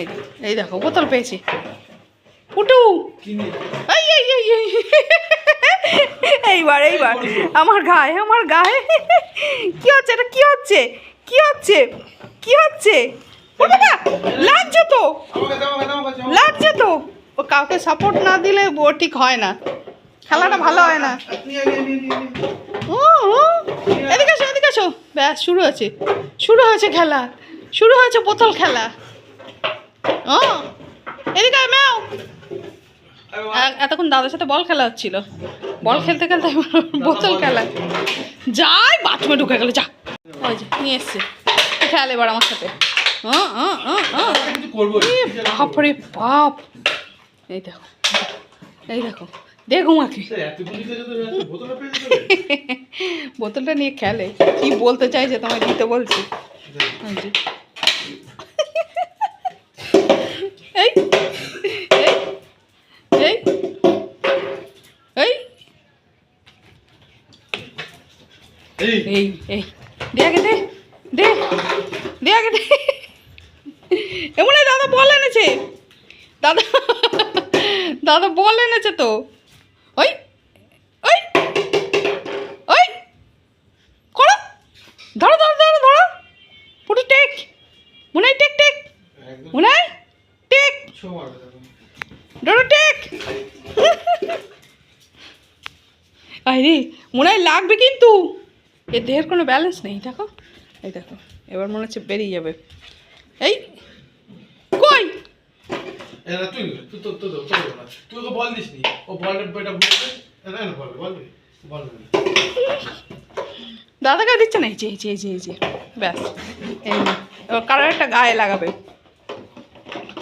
এই এই দেখো বোতল পেয়েছি। পুটু এই এই এই এই। এইবার এইবার। আমার গায়ে আমার গায়ে। কি হচ্ছে এটা কি হচ্ছে? কি হচ্ছে? কি হচ্ছে? লাগছে তো। লাগছে তো। ও কাউকে সাপোর্ট না দিলে ও ঠিক হয় না। খেলাটা ভালো হয় না। ও, এদিকে আসো এদিকে আসো ব্যাস শুরু হয়েছে। শুরু হয়েছে খেলা। শুরু হয়েছে বোতল খেলা। ও এদিকে আয়, ম্যাও। এতক্ষণ দাদার সাথে বল খেলা হচ্ছিল। বল খেলতে খেলতে বোতল খেলা। যাই বাথরুমে ঢুকে গেল যা। ওই যে নিয়ে এসছে। খেয়াল এবার আমার সাথে। বাপরে বাপ। এই দেখো এই দেখো। দেখো মাকে বোতলটা নিয়ে খেলে। কি বলতে চাইছে তোমায় দিতে বলছি। এই। এই দে আগে দে দে দে আগে দে। এমন দাদা বল এনেছে। দাদা দাদা বল এনেছে তো। ওই ওই ওই। করো। ধরো ধরো ধরো ধরো। পুরো টেক। মনে হয় টেক টেক। মনে হয় টেক। ডোডো টেক। আরে মনে হয় লাগবে কিন্তু। এর দেহের কোনো ব্যালেন্স নেই দেখো। এই দেখো এবার মনে হচ্ছে বেরিয়ে যাবে। এই কই? দাদাকে দিচ্ছে না? এই যে এই যে এই যে এই ব্যাস। এই এবার কারোর একটা গায়ে লাগাবে।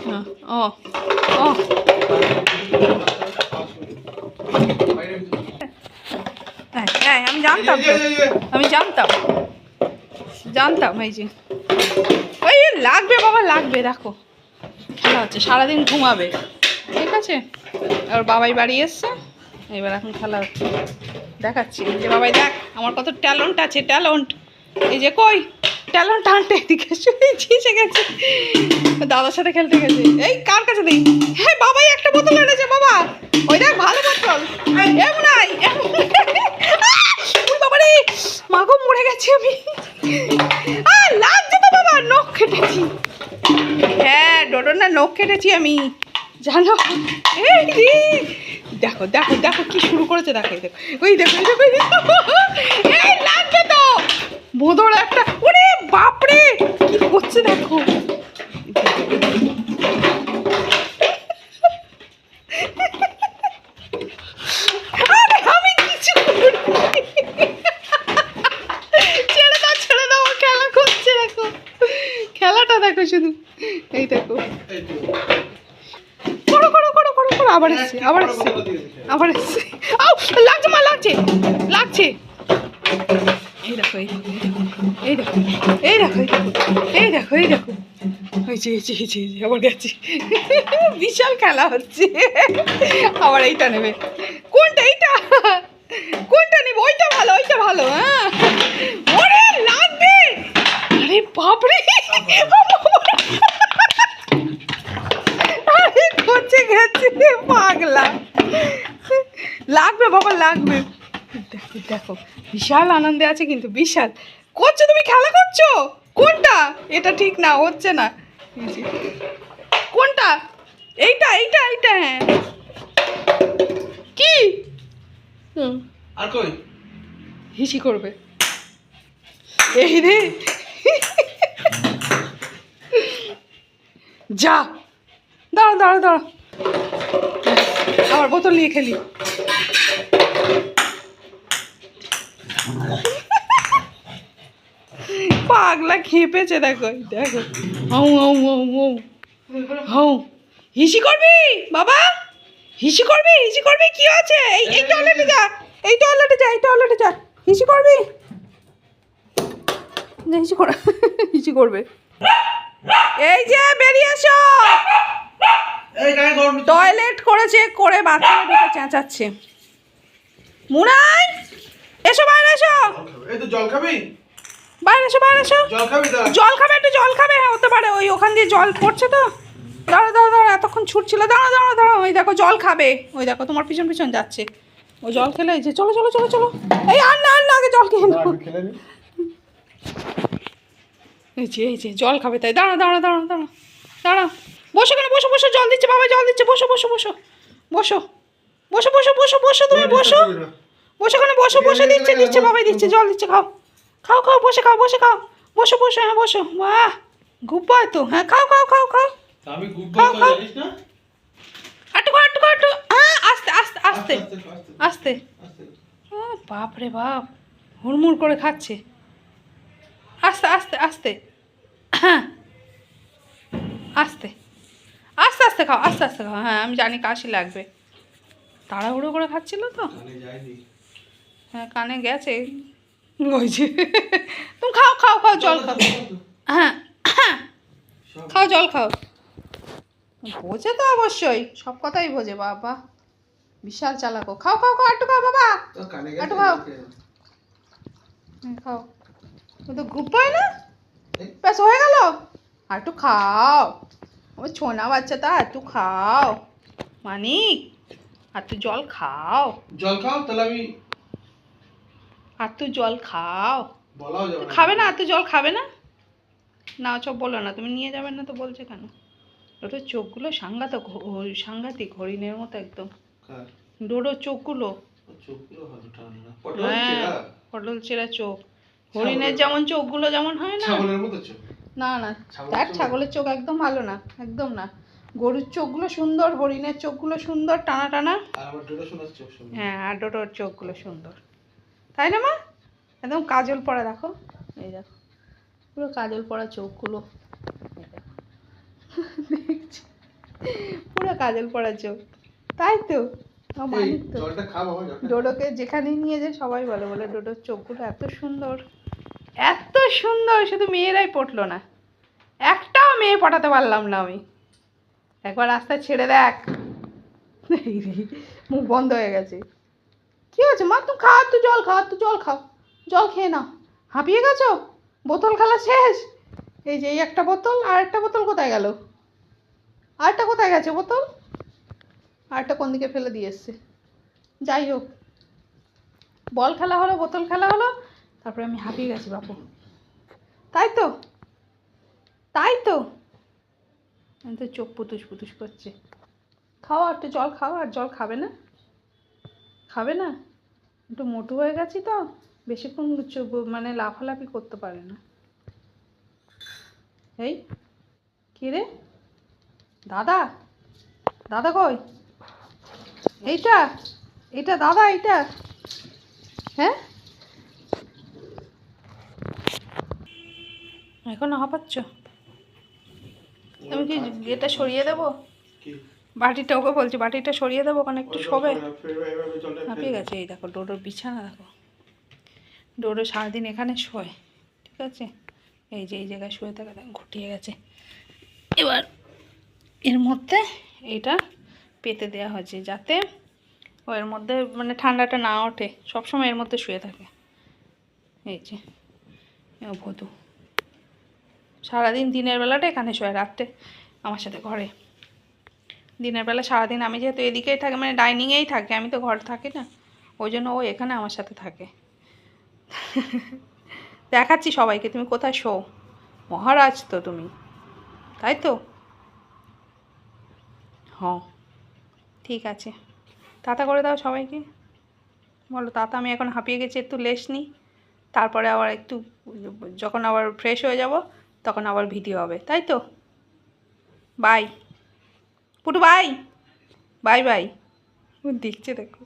হ্যাঁ ও ও। হ্যাঁ আমি জানতাম আমি জানতাম। জানতাম, এই যে। ওই লাগবে বাবা, লাগবে, দেখো। হচ্ছে সারাদিন ঘুমাবে। ঠিক আছে? এবার বাবাই বাড়ি এসছে। এবার এখন খেলা হচ্ছে। দেখাচ্ছি। যে বাবাই, দেখ, আমার কত ট্যালেন্ট আছে, ট্যালেন্ট। এই যে কই? ট্যালেন্ট আনতে এদিকে এসে। গেছে। দাদার সাথে খেলতে গেছে। এই, কার কাছে দিই? হ্যাঁ বাবাই একটা বোতল এনেছে, বাবা। ওই দেখ, ভালো বোতল। এমন নাই। গেছি আমি। আর লাগছে তো বাবা, নখ কেটেছি হ্যাঁ ডোডোর না নখ কেটেছি আমি। জানো? এই। দেখো দেখো দেখো কি শুরু করেছে, দেখো দেখো। ওই দেখো দেখো, এই লাগছে তো। বোঁদর একটা ওরে বাপরে, কি করছে দেখো আরে আমি কিছু করিনি। ছেড়ে দাও ছেড়ে দাও ও খেলা করছে দেখো খেলাটা দেখো শুধু। এই দেখো। করো করো করো করো করো আবার এসছে আবার এসছে আবার এসছে। আউ লাগছে মা লাগছে লাগছে। এই দেখো এই দেখো এই দেখো এই দেখো এই দেখো এই যে এই যে এই যে আবার গেছে। বিশাল খেলা হচ্ছে। আবার এইটা নেবে। কোনটা এইটা? কোনটা নেবে? ওইটা ভালো ওইটা ভালো হ্যাঁ। আরে বাপরে! আরে কোচে গেছে পাগলা। লাগবে বাবা লাগবে। দেখো দেখো বিশাল আনন্দে আছে কিন্তু বিশাল। করছ তুমি খেলা করছ? কোনটা? এটা ঠিক না হচ্ছে না। কোনটা? এইটা এইটা এইটা হ্যাঁ। কি? হুম আর কই? হিসি করবে। এই রে যা। দাঁড়া দাঁড়া দাঁড়া। আবার বোতল নিয়ে খেলি। পাগলা খেপেছে, দেখো দেখো। হাউ হাউ হাউ হাউ। হাউ। হিসি করবি, বাবা? হিসি করবি হিসি করবি? কি আছে এই এই টয়লেটে যা। এই টয়লেটে যা, এই টয়লেটে যা। হিসি করবি? হিসি কর হিসি করবে। এই যে বেরিয়ে এসো। টয়লেট করেছে করে বাথরুমে ঢুকে চেঁচাচ্ছে। মুনাই এসো বাইরে এসো। এই তো জল খাবি? বাইরে এসো বাইরে এসো। জল খাবি জল খাবে একটু জল খাবে। হ্যাঁ হতে পারে ওই ওখান দিয়ে জল পড়ছে তো। দাঁড়া দাঁড়া দাঁড়া এতক্ষণ ছুটছিল। দাঁড়া দাঁড়া দাঁড়া ওই দেখো জল খাবে। ওই দেখো তোমার পিছন পিছন যাচ্ছে। ও জল খেলে এই যে চলো চলো চলো চলো। এই আর না আর না আগে জল খেয়ে এই যে এই যে জল খাবে তাই। দাঁড়া দাঁড়া দাঁড়া দাঁড়া দাঁড়া। বসো কেন বসো বসো জল দিচ্ছে বাবা জল দিচ্ছে। বসো বসো বসো বসো। বসো বসো বসো বসো তুমি বসো। বসো কেন বসো বসে দিচ্ছে দিচ্ছে বাবাই দিচ্ছে জল দিচ্ছে খাও। খাও খাও বসে খাও বসে খাও। বসো বসো হ্যাঁ বসো। বাহ গুপ্পায় তো হ্যাঁ খাও খাও খাও খাও। খাও, খাও। জানিস না? আটু খাও আটু খাও আটু হ্যাঁ আস্তে আস্তে আস্তে। আস্তে আস্তে আস্তে। ও বাপ রে বাপ। হুড়মুড় করে খাচ্ছে। আস্তে। আস্তে। আস্তে হ্যাঁ আস্তে আস্তে আস্তে খাও আস্তে আস্তে খাও। হ্যাঁ আমি জানি কাশি লাগবে। তাড়াহুড়ো করে খাচ্ছিল তো? হ্যাঁ কানে গেছে। যে তুমি খাও খাও খাও জল খাও। হ্যাঁ খাও জল খাও। বোঝে তো অবশ্যই সব কথাই বোঝে বাবা। বিশাল চালাকো খাও খাও খাও একটু খাও বাবা। একটু খাও। খাও। তো গ্রুপ পায় না? ব্যাস হয়ে গেল? আর একটু খাও। আমার ছোনা বাচ্চাটা একটু খাও। মানিক আর একটু জল খাও। জল খাও তাহলে আমি আর একটু জল খাও। বলাও যাবে খাবে না আর একটু জল খাবে না? না সব বলো না তুমি নিয়ে যাবে না তো বলছে কেন? ওটা চোখগুলো সাংঘাতিক সাংঘাতিক হরিণের মতো একদম। ডোডোর চোখগুলো। চোখগুলো হ্যাঁ পটল চেরা চোখ। হরিণের যেমন চোখগুলো যেমন হয় না? ছাগলের মতো চোখ? না না। দেখ ছাগলের চোখ একদম ভালো না একদম না। গরুর চোখগুলো সুন্দর হরিণের চোখগুলো সুন্দর টানা টানা। হ্যাঁ আর ডোডোর চোখগুলো সুন্দর। তাই না মা? একদম কাজল পরা দেখো। এই দেখো পুরো কাজল পরা চোখগুলো। দেখছি। পুরো কাজল পরা চোখ। তাই তো? ডোডোকে যেখানেই নিয়ে যায় সবাই বলে বলে ডোডোর চোখগুলো এত সুন্দর। এত সুন্দর, শুধু মেয়েরাই পটলো না। একটাও মেয়ে পটাতে পারলাম না আমি। একবার রাস্তায় ছেড়ে দেখ। মুখ বন্ধ হয়ে গেছে। কি হয়েছে মা? তুমি খাও তুই জল খাও তুই জল খাও। জল খেয়ে নাও। হাঁপিয়ে গেছো? বোতল খেলা শেষ? এই যে, এই একটা বোতল, আর একটা বোতল কোথায় গেল? আরেকটা কোথায় গেছে বোতল? আরেকটা কোন দিকে ফেলে দিয়ে এসছে? যাই হোক। বল খেলা হলো, বোতল খেলা হলো। তারপরে আমি হাঁপিয়ে গেছি, বাপু। তাই তো? তাই তো? তো চোখ পুতুস পুতুস করছে। খাও একটু জল খাও, আর জল খাবে না? খাবে না? একটু মোটু হয়ে গেছি তো, বেশিক্ষণ চো- মানে লাফালাফি করতে পারে না। এই রে? দাদা? দাদা কই? এইটা? এটা দাদা, এইটা? হ্যাঁ? এখনও হাঁপাচ্ছ তুমি কি এটা সরিয়ে দেবো? বাটিটা ওকে বলছি বাটিটা সরিয়ে দেবো ওখানে একটু শোবে। হাঁপিয়ে গেছে এই দেখো ডোডোর বিছানা দেখো। ডোডো সারাদিন এখানে শোয় ঠিক আছে? এই যে এই জায়গায় শুয়ে থাকে দেখো ঘুটিয়ে গেছে। এবার এর মধ্যে এটা পেতে দেওয়া হয়েছে যাতে ও এর মধ্যে মানে ঠান্ডাটা না ওঠে সবসময় এর মধ্যে শুয়ে থাকে। এই যে ও ভদু। সারাদিন দিনের বেলাটা এখানে শোয়, রাত্রে আমার সাথে ঘরে। দিনের বেলা সারাদিন আমি যেহেতু এদিকেই থাকি মানে ডাইনিংয়েই থাকে, আমি তো ঘর থাকি না, ওই জন্য ও এখানে আমার সাথে থাকে। দেখাচ্ছি সবাইকে, তুমি কোথায় শো? মহারাজ তো তুমি, তাই তো? হ্যাঁ ঠিক আছে। তাতা করে দাও সবাইকে। বলো, তাতা, আমি এখন হাঁপিয়ে গেছি, একটু লেস নিই, তারপরে আবার একটু, যখন আবার ফ্রেশ হয়ে যাব তখন আবার ভিডিও হবে তাই তো? By Putu bye bye bye দেখছে দেখো।